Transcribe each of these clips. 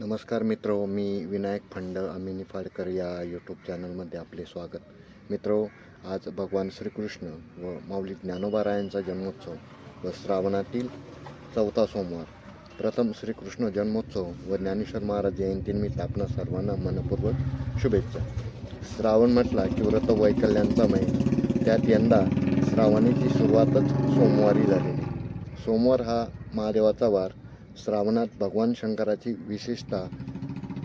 नमस्कार मित्र मी विनायक फंड आम्ही निफाडकर या यूट्यूब चॅनलमध्ये आपले स्वागत. मित्र आज भगवान श्रीकृष्ण व माऊली ज्ञानोबारायांचा जन्मोत्सव व श्रावणातील चौथा सोमवार. प्रथम श्रीकृष्ण जन्मोत्सव व ज्ञानेश्वर महाराज जयंतीनिमित्त आपणा सर्वांना मनपूर्वक शुभेच्छा. श्रावण म्हटला की व्रत वैकल्यांचा महिना त्यात यंदा श्रावणीची सुरुवातच सोमवारी झालेली. सोमवार हा महादेवाचा वार. श्रावणात भगवान शंकराची विशेषतः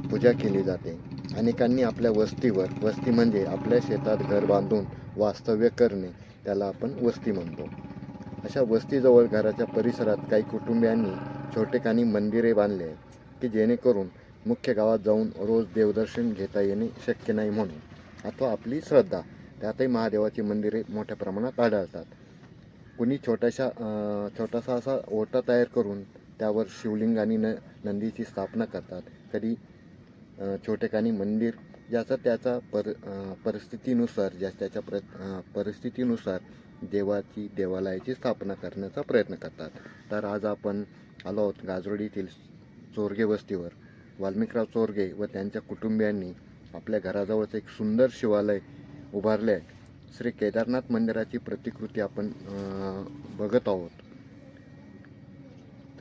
पूजा केली जाते. अनेकांनी आपल्या वस्तीवर वस्ती म्हणजे आपल्या शेतात घर बांधून वास्तव्य करणे त्याला आपण वस्ती म्हणतो. अशा वस्तीजवळ घराच्या परिसरात काही कुटुंबियांनी छोटेखानी मंदिरे बांधले आहेत की जेणेकरून मुख्य गावात जाऊन रोज देवदर्शन घेता येणे शक्य नाही म्हणून. अथवा आपली श्रद्धा त्यातही महादेवाची मंदिरे मोठ्या प्रमाणात आढळतात. कुणी छोट्याशा छोटासा असा ओटा तयार करून त्यावर शिवलिंग आणि न नंदीची स्थापना करतात. कधी छोटेखानी मंदिर ज्याचा त्याचा पर परिस्थितीनुसार ज्या त्याच्या प्र परिस्थितीनुसार देवाची देवालयाची स्थापना करण्याचा प्रयत्न करतात. तर आज आपण आलो आहोत गाजरोडीतील चोरगे वस्तीवर. वाल्मिकराव चोरगे व त्यांच्या कुटुंबियांनी आपल्या घराजवळच एक सुंदर शिवालय उभारले आहे श्री केदारनाथ मंदिराची प्रतिकृती आपण बघत आहोत.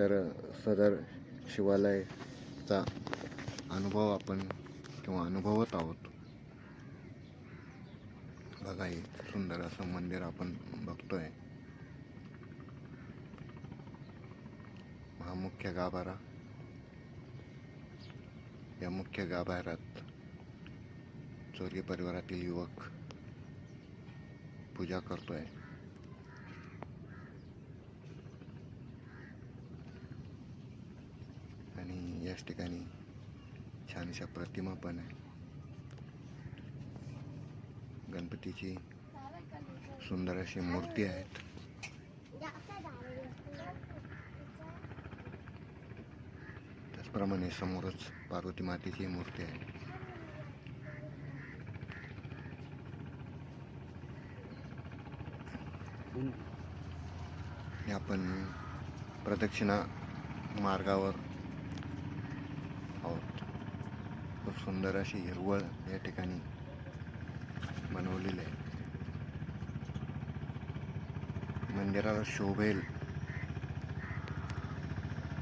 तर सदर शिवालयाचा अनुभव आपण किंवा अनुभवत आहोत. बघा हे सुंदर असं मंदिर आपण बघतोय. हा मुख्य गाभारा. या मुख्य गाभाऱ्यात चोरी परिवारातील युवक पूजा करतोय आणि याच ठिकाणी छानशा प्रतिमा पण आहे. गणपतीची सुंदर अशी मूर्ती आहेत. त्याचप्रमाणे समोरच पार्वती मातेची मूर्ती आहे. आपण प्रदक्षिणा मार्गावर आहोत खूप सुंदर अशी हिरवळ या ठिकाणी बनवलेली आहे. मंदिराला शोभेल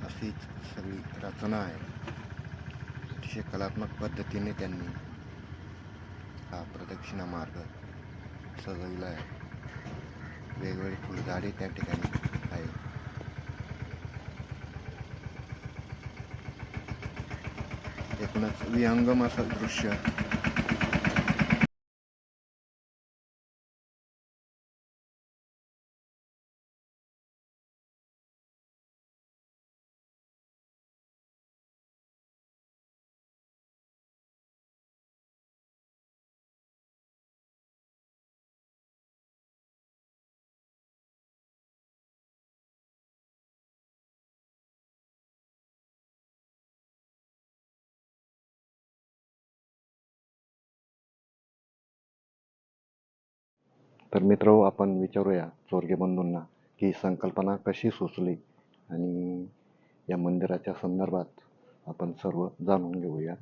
अशीच सगळी रचना आहे. अतिशय कलात्मक पद्धतीने त्यांनी हा प्रदक्षिणा मार्ग सजवला आहे. वेगवेगळी फुलझाडे त्या ठिकाणी आहे Met Liangama sa Russia. तर मित्र आपण विचारूया चोरगे बंधूंना की ही संकल्पना कशी सुचली आणि या मंदिराच्या संदर्भात आपण सर्व जाणून घेऊया.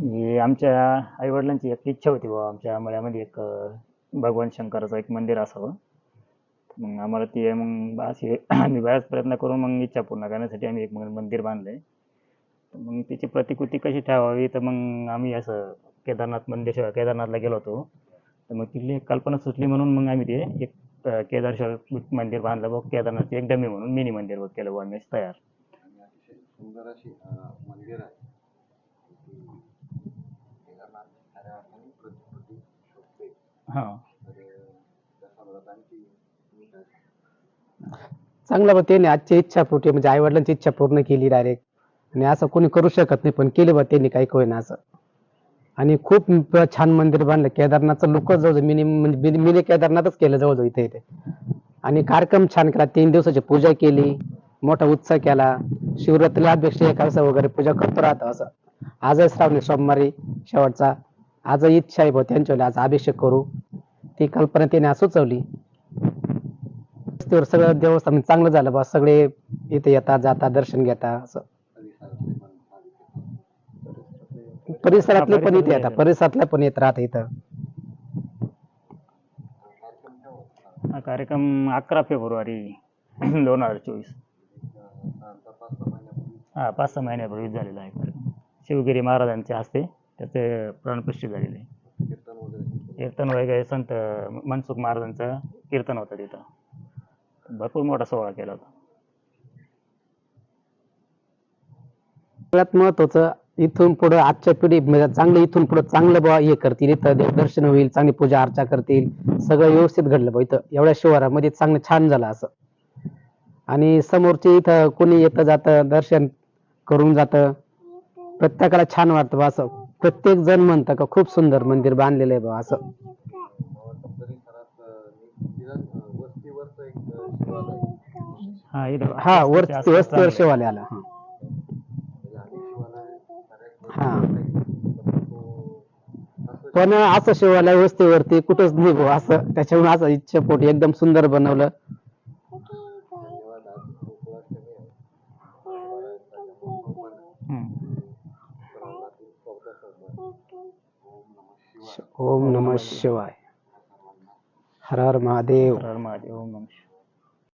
ही आमच्या आईवडिलांची एक इच्छा होती बाबा आमच्या मळ्यामध्ये एक भगवान शंकराचं एक मंदिर असावं. मग आम्हाला ती मग अशी आम्ही बऱ्याच प्रयत्न करून मग इच्छा पूर्ण करण्यासाठी आम्ही एक मंदिर बांधलंय. आहे मग त्याची प्रतिकृती कशी ठेवावी? तर मग आम्ही असं केदारनाथ मंदिर केदारनाथला गेलो होतो. तर मग तिथली एक कल्पना सुचली म्हणून मग आम्ही ते एक अं, केदारेश्वर मंदिर बांधलं बघ. केदारनाथ एक डमी म्हणून मिनी मंदिर बघ केलं आम्ही तयार. सुंदर अशी मंदिर आहे चांगलं बा त्यांनी आजची इच्छा पोटी म्हणजे आई वडिलांची इच्छा पूर्ण केली डायरेक्ट आणि असं कोणी करू शकत नाही पण केले बा त्यांनी काही होईना असं. आणि खूप छान मंदिर बांधलं. केदारनाथचं लोक जवळ मिनी म्हणजे मिनी केदारनाथच केलं जवळजवळ इथे इथे. आणि कार्यक्रम छान केला. तीन दिवसाची पूजा केली. मोठा उत्सव केला. शिवरात्रीला अध्यक्ष एकादशा वगैरे पूजा करतो राहतो असं. आजही श्रावणी सोमवारी शेवटचा. आज इच्छा आहे भाऊ त्यांच्यावर आज अभिषेक करू. ती कल्पना त्याने आज सुचवली. सगळं देवस्थान चांगलं झालं बा सगळे इथे येता जाता दर्शन घेता असं. परिसरातले पण इथे येतात परिसरातले पण येत राहत इथं. हा कार्यक्रम अकरा फेब्रुवारी दोन हजार चोवीस. हा पाच सहा महिन्यापूर्वीच झालेला आहे कार्यक्रम. शिवगिरी महाराजांच्या हस्ते त्याचे प्राणप्रतिष्ठित झालेले आहे. कीर्तन वगैरे. कीर्तन वगैरे संत मनसुख महाराजांचं कीर्तन होतं तिथं. भरपूर मोठा सोहळा केला होता. सगळ्यात महत्वाचं इथून पुढे आजच्या पिढी म्हणजे चांगलं इथून पुढे चांगलं बुवा हे करतील. इथं देवदर्शन होईल चांगली पूजा अर्चा करतील. सगळं व्यवस्थित घडलं बा इथं. एवढ्या शिवारामध्ये चांगलं छान झालं असं. आणि समोरचे इथं कोणी येतं जातं दर्शन करून जातं. प्रत्येकाला छान वाटतं बा असं. प्रत्येक जण म्हणतं का खूप सुंदर मंदिर बांधलेलं आहे बा असं. हा इथं वर वस्तीच्या आसपास वस्तीवर शिवालय आला हा. म्हणजे अनेक शिवालय सगळ्यात हा असं पण असं शिवालय वस्तीवरती कुठंच नाही भाऊ असं. त्याच्यामुळे असं इच्छा पोटी एकदम सुंदर बनवलं. ओम नमः शिवाय ओम नमः शिवाय। हर हर महादेव। हर हर महादेव ओम नमः शिवाय.